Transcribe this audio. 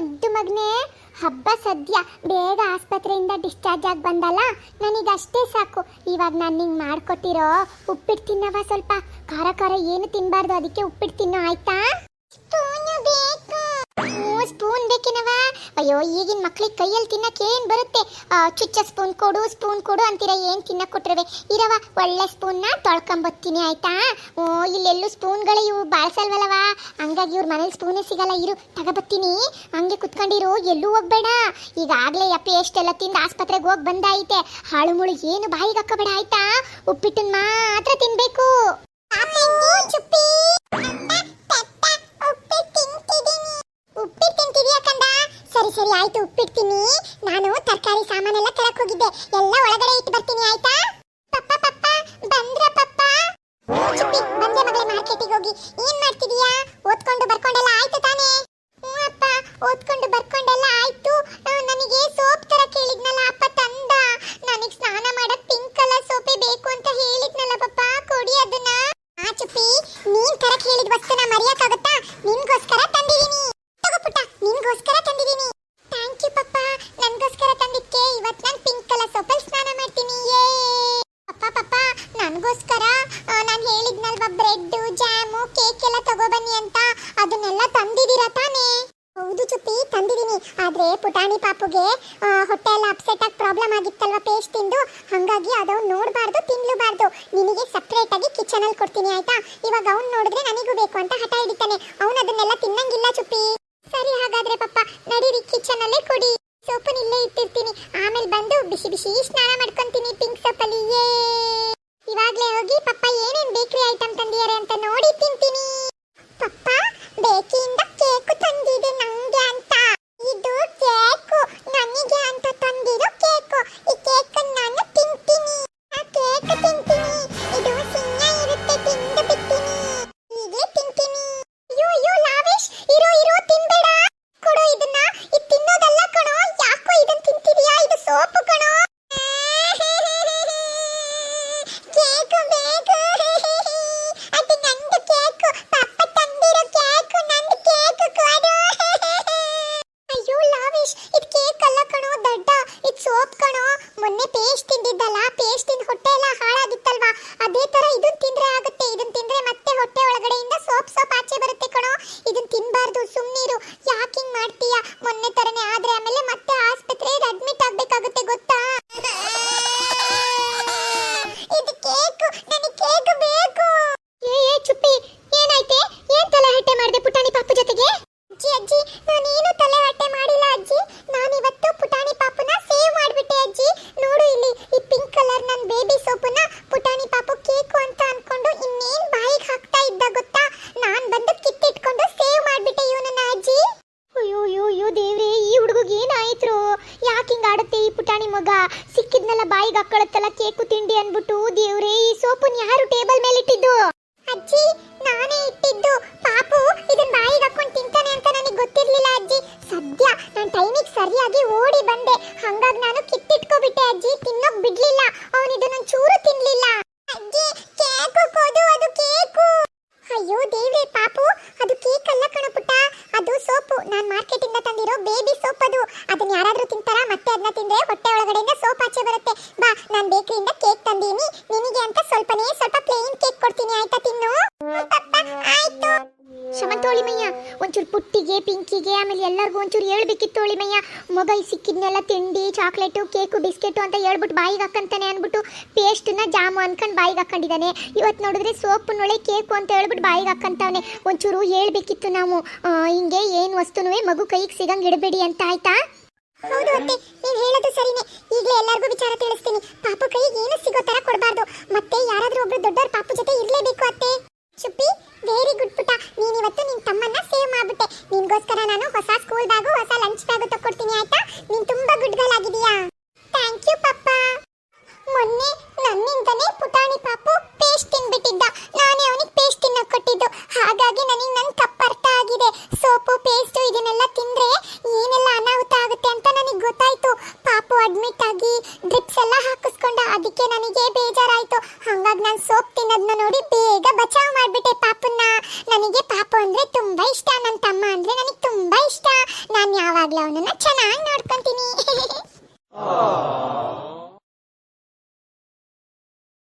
ಮುದ್ದು ಮಗನೇ, ಹಬ್ಬ ಸದ್ಯ ಬೇಗ ಆಸ್ಪತ್ರೆಯಿಂದ ಡಿಸ್ಚಾರ್ಜ್ ಆಗಿ ಬಂದಲ್ಲ? ನನಗಷ್ಟೇ ಸಾಕು. ಇವಾಗ ನಾನು ನಿಂಗೆ ಮಾಡ್ಕೊಟ್ಟಿರೋ ಉಪ್ಪಿಟ್ಟು ತಿನ್ನವ ಸ್ವಲ್ಪ ಖಾರ ಖಾರ ಏನು ತಿನ್ನಬಾರ್ದು ಅದಕ್ಕೆ ಉಪ್ಪಿಟ್ಟು ತಿನ್ನೋ, ಆಯ್ತಾ? ಸ್ಪೂನು ಸ್ಪೂನ್ ಬೇಕೇನವ ಅಯ್ಯೋ, ಈಗಿನ ಮಕ್ಳಿಗೆ ಕೈಯಲ್ಲಿ ತಿನ್ನಕ್ಕೆ ಏನ್ ಬರುತ್ತೆ? ಚುಚ್ಚ ಸ್ಪೂನ್ ಕೊಡು ಸ್ಪೂನ್ ಕೊಡು ಅಂತೀರ, ಏನ್ ತಿನ್ನಕ್ ಕೊಟ್ರವೆ? ಇರವ ಒಳ್ಳೆ ಸ್ಪೂನ್ನ ತೊಳ್ಕೊಂಬತ್ತೀನಿ ಆಯ್ತಾ? ಓ, ಇಲ್ಲೆಲ್ಲೂ ಸ್ಪೂನ್ಗಳೇ ಇವು ಬಾಳ್ಸಲ್ವಲ್ಲವ ಹಂಗಾಗಿ ಇವ್ರ ಮನೇಲಿ ಸ್ಪೂನೇ ಸಿಗಲ್ಲ, ಇರು ತಗೋಬತ್ತೀನಿ ಹಂಗೆ ಕುತ್ಕೊಂಡಿರು, ಎಲ್ಲೂ ಹೋಗ್ಬೇಡ. ಈಗಾಗಲೇ ಅಪ್ಪಿ ಎಷ್ಟೆಲ್ಲ ತಿಂದು ಆಸ್ಪತ್ರೆಗೆ ಹೋಗಿ ಬಂದಾಯ್ತೆ. ಹಾಳು ಮುಳು ಏನು ಬಾಯಿಗೆ ಹಾಕೋಬೇಡ ಆಯ್ತಾ? ಉಪ್ಪಿಟ್ಟನ್ನ ಮಾತ್ರ ತಿನ್ಬೇಕು. ನಾನು ತರಕಾರಿ ಸಾಮಾನೆಲ್ಲ ತರಕ್ ಹೋಗಿದ್ದೆ. ಎಲ್ಲ ಒಳಗಡೆ ಇಟ್ಟು ಬರ್ತೀನಿ, ಆಯ್ತಾ? ಪಪ್ಪ ಪಪ್ಪ, ಬಂದ್ರ, ಪಪ್ಪ? ಬಂದೆ ಮಗಳೇ, ಮಾರ್ಕೆಟಿಗೆ ಹೋಗಿ. ಏನ್ ಮಾಡ್ತಿದೀಯಾ? ಓದ್ಕೊಂಡು ಬರ್ಕೊಂಡೆಲ್ಲ ಆಯ್ತು ತಾನೇ? ಹ್ಞೂ ಅಪ್ಪ, ಓದ್ಕೊಂಡು ಬರ್ಕೊಂಡೆಲ್ಲ ಆಯ್ತು. ನನಗೆ ಸೋಪ್ ತರ ಕೇಳಿದ್ನಲ್ಲ, ಅಪ್ಪ ತಂದ. ನನಗೆ ಸ್ನಾನ ಮಾಡಕ್ ಪಿಂಕ್ ಕಲರ್ ಸೋಪೇ ಬೇಕು ಅಂತ ಹೇಳಿದ್ನಲ್ಲ, ಪಪ್ಪ. ಕೊಡಿ ಅದನ್ನ. ಆ, ಚುಪ್ಪಿ, ನೀನ್ ತರ ಕೇಳಿದ ವಸ್ತುನ ಮರೆಯಕ್ಕಾಗತ್ತಾ? ತಗೋಬನ್ನಿ ಅಂತ. ಅದನ್ನೆಲ್ಲ ತಂದಿದ್ದೀರಾ ತಾನೇ? ಹೌದು ಚುಪ್ಪಿ, ತಂದಿದ್ದೀನಿ. ಆದ್ರೆ ಪುಟಾಣಿ ಪಾಪುಗೆ ಹೊಟ್ಟೆ ಎಲ್ಲ ಅಪ್ಸೆಟ್ ಆಗಿ ಪ್ರಾಬ್ಲಮ್ ಆಗಿತ್ತಲ್ವಾ ಪೇಸ್ಟ್ ತಿಂದು? ಹಂಗಾಗಿ ಅದು ನೋಡಬಾರ್ದು, ತಿನ್ಲೂಬಾರ್ದು. ನಿನಗೆ ಸಪ್ರೇಟ್ ಆಗಿ ಕಿಚನ್ ಅಲ್ಲಿ ಕೊಡ್ತೀನಿ, ಆಯ್ತಾ? ಇವಾಗ ಅವ್ನು ನೋಡಿದ್ರೆ ನನಗೂ ಬೇಕು ಅಂತ ಹಠ ಹಿಡಿತಾನೆ. ಅವನು ಅದನ್ನೆಲ್ಲ ತಿನ್ನಂಗಿಲ್ಲ ಚುಪ್ಪಿ. ಸರಿ, ಹಾಗಾದ್ರೆ ಪಪ್ಪ, ನಡೀರಿ ಕಿಚನ್ ಅಲ್ಲೇ ಕೊಡಿ. ಸೋಪನ್ ಇಲ್ಲೇ ಇಟ್ಟಿರ್ತೀನಿ. ಆಮೇಲೆ ಬಂದು ಬಿಸಿ ಬಿಸಿ ಸ್ನಾನ ಮಾಡ್ಕೊಂತೀನಿ ಪಿಂಕ್ ಸೋಪಲ್ಲಿ ಏ ಇವಾಗ್ಲೇ ಹೋಗಿ ಪಪ್ಪ ಏನೇನ್ ಬೇಕರಿ ಐಟಮ್ ತಂದಿದ್ದಾರೆ ಅಂತ ನೋಡಿ ತಿಂತೀನಿ. ಪಪ್ಪ ಬೇಕಿಂದ ಕೇಕು ತಂದಿದೆ ಕಣೋ. ಮೊನ್ನೆ ಪೇಸ್ಟ್ ತಿಂದಿದ್ದಲ್ಲ ಪೇಸ್ಟ್ ತಿಂದ ಹೊಟ್ಟೆ ಎಲ್ಲ ಹಾಳಾಗಿತ್ತಲ್ವಾ? ಅದೇ ತರ ಇದನ್ನ ತಿಂದ್ರೆ ಆಗುತ್ತೆ. ಇದನ್ನ ತಿಂದ್ರೆ ಮತ್ತೆ ಹೊಟ್ಟೆ ಒಳಗಡೆಯಿಂದ ಸೋಪ್ ಸೋಪ್ ಆಚೆ ಬರುತ್ತೆ ಕಣೋ. ಇದನ್ ತಿನ್ಬಾರ್ದು ಸುಮ್ಮನಿರು ಯಾಕೆ ಹಿಂಗ್ ಮಾಡ್ತೀಯ ಮೊನ್ನೆ ತರನೇ ಆದ್ರೆ ಆಮೇಲೆ ಮತ್ತೆ ಆಸ್ಪತ್ರೆಗೆ ಅಡ್ಮಿಟ್ ಆಗ್ಬೇಕಾಗುತ್ತೆ ಗೊತ್ತಾ ಇದು ಕೇಕ್ ನನಗೆ ಕೇಕ್ ಬೇಕು ಏ ಏ ಚುಪ್ಪಿ ಏನಾಯ್ತೆ ಏನ್ ತಲೆ ಹಟ್ಟೆ ಮಾಡಿದೆ ಪುಟಾಣಿ ಪಾಪು ಜೊತೆಗೆ ಅಜ್ಜಿ ಅಜ್ಜಿ ನಾನೇನು ತಲೆ ಹಟ್ಟೆ ಮಾಡಿಲ್ಲ ಅಜ್ಜಿ ನಾನಿವತ್ತು ಪುಟಾಣಿ ಪಾಪುನ ಸೇವ್ ಮಾಡ್ಬಿಟ್ಟೆ ಅಜ್ಜಿ ನೋಡು ಇಲ್ಲಿ ಈ ಪಿಂಕ್ ಕಲರ್ ನನ್ನ ಬೇಬಿ ಸೋಪುನ ಪುಟಾಣಿ ಪಾಪು ಕೇಕು ಅಂತ ಅನ್ಕೊಂಡು ಇನ್ನೇನ್ ಬಾಯಿಗೆ ಹಾಕ್ತಾ ಇದ್ದ ಗೊತ್ತಾ ನಾನ್ ಬಂದು ಕಿತ್ತಿಟ್ಕೊಂಡು ಸೇವ್ ಮಾಡ್ಬಿಟ್ಟೆ ಇವನನ್ನ ಅಜ್ಜಿ ಅಯ್ಯೋ ಅಯ್ಯೋ ಅಯ್ಯೋ ದೇವ್ರೇ ಈ ಹುಡುಗಿಗೆ ಏನಾಯ್ತು ಯಾಕೆ ಹಿಂಗ್ ಆಡುತ್ತೆ ಈ ಪುಟಾಣಿ ಮಗ ಸಿಕ್ಕಿದ್ನೆಲ್ಲ ಬಾಯಿಗೆ ಹಾಕೊಳತ್ತಲ್ಲ ಕೇಕು ತಿಂಡಿ ಅನ್ಬಿಟ್ಟು ದೇವ್ರೇ, ಈ ಸೋಪನ್ ಯಾರು ಟೇಬಲ್ ಮೇಲೆ ಇಟ್ಟಿದ್ದು? ಅಜ್ಜಿ, ನಾನೇ ಇಟ್ಟಿದ್ದು. ಪಾಪು ಇದನ್ನ ಬಾಯಿಗೆ ಹಾಕೊಂಡು ತಿಂತಾನೆ ಅಂತ ನನಗೆ ಗೊತ್ತಿರ್ಲಿಲ್ಲ ಅಜ್ಜಿ. ಸದ್ಯ ನಾನು ಟೈಮಿಗೆ ಸರಿಯಾಗಿ ಓಡಿ ಬಂದೆ. ಹಂಗಾಗಿ ನಾನು ಕಿತ್ತಿಟ್ಕೊಬಿಟ್ಟೆ ಅಜ್ಜಿ. ತಿನ್ನೋಕ್ ಬಿಡ್ಲಿಲ್ಲ. ಅವನು ಇದನ್ನ ಚೂರು ತಿನ್ಲಿಲ್ಲ. ಅಜ್ಜಿ, ಕೇಕು ಕೊಡು, ಅದು ಕೇಕು. ಅಯ್ಯೋ ನಾನ್ ಬೇಕರಿಯಿಂದ ಕೇಕ್ ತಂದೀನಿ. ನಿನಗೆ ಅಂತ ಸ್ವಲ್ಪನೇ ಸ್ವಲ್ಪ ಪ್ಲೇನ್ ಕೇಕ್ ಕೊಡ್ತೀನಿ, ಆಯ್ತಾ ತಿನ್ನು? ಆಯ್ತು. ಶಮಂತೋಳಿ ಮಯ್ಯ ಒಂಚೂರು ಪುಟ್ಟಿಗೆ, ಪಿಂಕಿಗೆ, ಆಮೇಲೆ ಎಲ್ಲರಿಗೂ ಒಂಚೂರು ಹೇಳ್ಬೇಕಿತ್ತು ಓಳಿ ಮಯ್ಯ ಮಗ ಈ ಸಿಕ್ಕಿದ್ನೆಲ್ಲ ತಿಂಡಿ, ಚಾಕ್ಲೇಟು, ಕೇಕು, ಬಿಸ್ಕೆಟು ಅಂತ ಹೇಳ್ಬಿಟ್ಟು ಬಾಯಿಗೆ ಹಾಕಂತಾನೆ ಅಂದ್ಬಿಟ್ಟು ಪೇಸ್ಟನ್ನ ಜಾಮು ಅನ್ಕೊಂಡು ಬಾಯಿಗೆ ಹಾಕೊಂಡಿದ್ದಾನೆ. ಇವತ್ತು ನೋಡಿದ್ರೆ ಸೋಪುನೊಳೆ ಕೇಕು ಅಂತ ಹೇಳ್ಬಿಟ್ಟು ಬಾಯಿಗೆ ಹಾಕಂತಾವನೆ. ಒಂಚೂರು ಹೇಳ್ಬೇಕಿತ್ತು ನಾವು. ಹಿಂಗೆ ಏನು ವಸ್ತುನೂ ಮಗು ಕೈಗೆ ಸಿಗಂಗೆ ಇಡಬೇಡಿ ಅಂತ, ಆಯ್ತಾ? ಹೌದು ಅತ್ತೆ, ನೀವು ಹೇಳೋದು ಸರಿನೇ. ಈಗಲೇ ಎಲ್ಲರಿಗೂ ವಿಚಾರ ತಿಳಿಸ್ತೀನಿ. ಪಾಪು ಕೈಗೆ ಏನು ಸಿಗೋ ತರ ಕೊಡಬಾರ್ದು. ಮತ್ತೆ ಯಾರಾದ್ರೂ ಒಬ್ರು ದೊಡ್ಡವ್ರ ಪಾಪು ಜೊತೆ ಇರ್ಲೇಬೇಕು ಅತ್ತೆ. ಚುಪ್ಪಿ ವೆರಿ ಗುಡ್ ಪುಟ ನೀನು ಇವತ್ತು ನಿನ್ ತಮ್ಮನ್ನ ಸೇವ್ ಮಾಡ್ಬಿಟ್ಟೆ. ನಿನ್ಗೋಸ್ಕರ ನಾನು ಹೊಸ ಸ್ಕೂಲ್ ಬ್ಯಾಗು, ಹೊಸ ಲಂಚ್ ಬ್ಯಾಗು ತಕ್ಕೊಡ್ತೀನಿ, ಆಯ್ತಾ? ನೀನ್ ತುಂಬಾ ಗುಡ್ ಗರ್ಲ್ ಆಗಿದೀಯಾ ನನ್ನ ತಮ್ಮ ಅಂದ್ರೆ ನನಗೆ ತುಂಬಾ ಇಷ್ಟ. ನಾನು ಯಾವಾಗಲೂ ಅವನನ್ನ ಚೆನ್ನಾಗಿ ನೋಡ್ಕೊಂತೀನಿ.